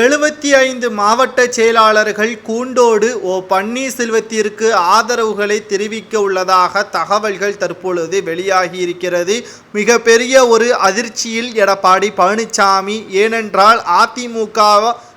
எழுபத்தி ஐந்து மாவட்ட செயலாளர்கள் கூண்டோடு ஓ பன்னீர்செல்வத்திற்கு ஆதரவுகளை தெரிவிக்க உள்ளதாக தகவல்கள் தற்பொழுது வெளியாகியிருக்கிறது. மிகப்பெரிய ஒரு அதிர்ச்சியில் எடப்பாடி பழனிசாமி ஏனென்றால் அதிமுக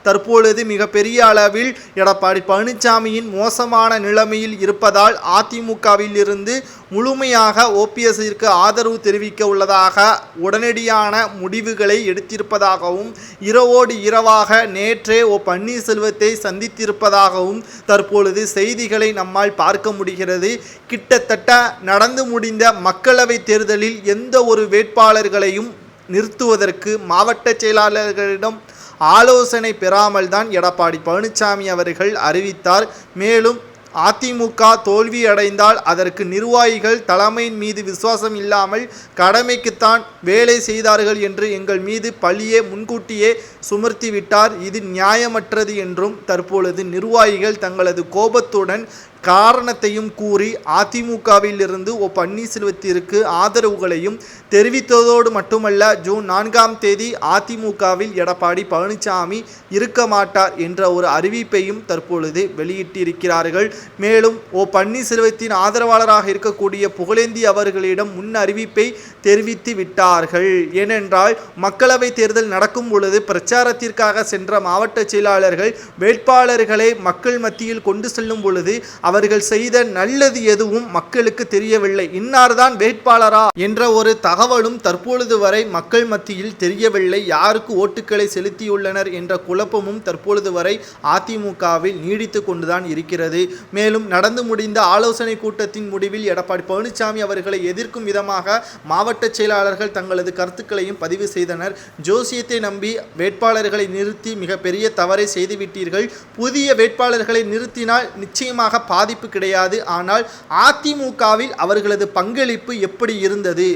தற்பொழுது மிகப்பெரிய அளவில் எடப்பாடி பழனிசாமியின் மோசமான நிலைமையில் இருப்பதால் அதிமுகவில் இருந்து முழுமையாக ஓபிஎஸ்ஸிற்கு ஆதரவு தெரிவிக்க உள்ளதாக உடனடியான முடிவுகளை எடுத்திருப்பதாகவும் இரவோடு இரவாக நேற்றே ஓ பன்னீர்செல்வத்தை சந்தித்திருப்பதாகவும் தற்பொழுது செய்திகளை நம்மால் பார்க்க முடிகிறது. கிட்டத்தட்ட நடந்து முடிந்த மக்களவைத் தேர்தலில் எந்த ஒரு வேட்பாளர்களையும் நிறுத்துவதற்கு மாவட்ட செயலாளர்களிடம் ஆலோசனை பெறாமல் தான் எடப்பாடி பழனிசாமி அவர்கள் அறிவித்தார். மேலும் அதிமுக தோல்வியடைந்தால் அதற்கு நிர்வாகிகள் தலைமையின் மீது விசுவாசம் இல்லாமல் கடமைக்குத்தான் வேலை செய்தார்கள் என்று எங்கள் மீது பழியே முன்கூட்டியே சுமர்த்திவிட்டார். இது நியாயமற்றது என்றும் தற்பொழுது நிர்வாகிகள் தங்களது கோபத்துடன் காரணத்தையும் கூறி அதிமுகவில் இருந்து ஓ பன்னீர்செல்வத்திற்கு ஆதரவுகளையும் தெரிவித்ததோடு மட்டுமல்ல ஜூன் நான்காம் தேதி அதிமுகவில் எடப்பாடி பழனிசாமி இருக்க மாட்டார் என்ற ஒரு அறிவிப்பையும் தற்பொழுது வெளியிட்டிருக்கிறார்கள். மேலும் ஓ பன்னீர்செல்வத்தின் ஆதரவாளராக இருக்கக்கூடிய புகழேந்தி அவர்களிடம் முன் அறிவிப்பை தெரிவித்து விட்டார்கள். ஏனென்றால் மக்களவை தேர்தல் நடக்கும் பொழுது பிரச்சாரத்திற்காக சென்ற மாவட்ட செயலாளர்கள் வேட்பாளர்களை மக்கள் மத்தியில் கொண்டு செல்லும் பொழுது அவர்கள் செய்த நல்லது எதுவும் மக்களுக்கு தெரியவில்லை. இன்னார்தான் வேட்பாளரா? என்ற ஒரு தகவலும் தற்பொழுது வரை மக்கள் மத்தியில் தெரியவில்லை. யாருக்கு ஓட்டுக்களை செலுத்தியுள்ளனர் என்ற குழப்பமும் தற்பொழுது வரை அதிமுகவில் நீடித்து கொண்டுதான் இருக்கிறது. மேலும் நடந்து முடிந்த ஆலோசனை கூட்டத்தின் முடிவில் எடப்பாடி பழனிசாமி அவர்களை எதிர்க்கும் விதமாக மாவட்ட செயலாளர்கள் தங்களது கருத்துக்களையும் பதிவு செய்தனர். ஜோசியத்தை நம்பி வேட்பாளர்களை நிறுத்தி மிகப்பெரிய தவறை செய்துவிட்டீர்கள். புதிய வேட்பாளர்களை நிறுத்தினால் நிச்சயமாக பாதிப்பு கிடையாது. ஆனால் அதிமுகவில் அவர்களது பங்களிப்பு எப்படி இருந்தது?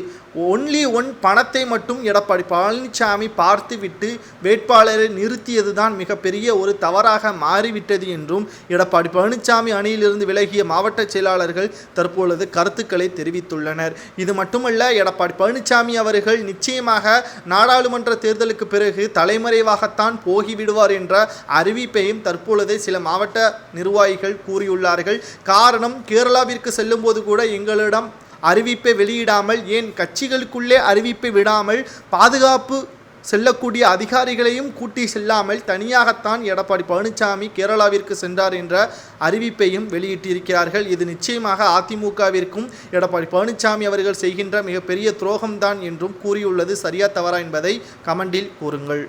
ஒன்லி ஒன் பணத்தை மட்டும் எடப்பாடி பழனிசாமி பார்த்துவிட்டு வேட்பாளரை நிறுத்தியது தான் மிகப்பெரிய ஒரு தவறாக மாறிவிட்டது என்றும் எடப்பாடி பழனிசாமி அணியிலிருந்து விலகிய மாவட்ட செயலாளர்கள் தற்பொழுது கருத்துக்களை தெரிவித்துள்ளனர். இது மட்டுமல்ல எடப்பாடி பழனிசாமி அவர்கள் நிச்சயமாக நாடாளுமன்ற தேர்தலுக்கு பிறகு தலைமறைவாகத்தான் போகிவிடுவார் என்ற அறிவிப்பையும் தற்பொழுது சில மாவட்ட நிர்வாகிகள் கூறியுள்ளார்கள். காரணம் கேரளாவிற்கு செல்லும்போது கூட எங்களிடம் அறிவிப்பை வெளியிடாமல் ஏன் கட்சிகளுக்குள்ளே அறிவிப்பை விடாமல் பாதுகாப்பு செல்லக்கூடிய அதிகாரிகளையும் கூட்டி செல்லாமல் தனியாகத்தான் எடப்பாடி பழனிசாமி கேரளாவிற்கு சென்றார் என்ற அறிவிப்பையும் வெளியிட்டிருக்கிறார்கள். இது நிச்சயமாக அதிமுகவிற்கும் எடப்பாடி பழனிசாமி அவர்கள் செய்கின்ற மிகப்பெரிய துரோகம்தான் என்றும் கூறியுள்ளது. சரியா தவறா என்பதை கமெண்டில் கூறுங்கள்.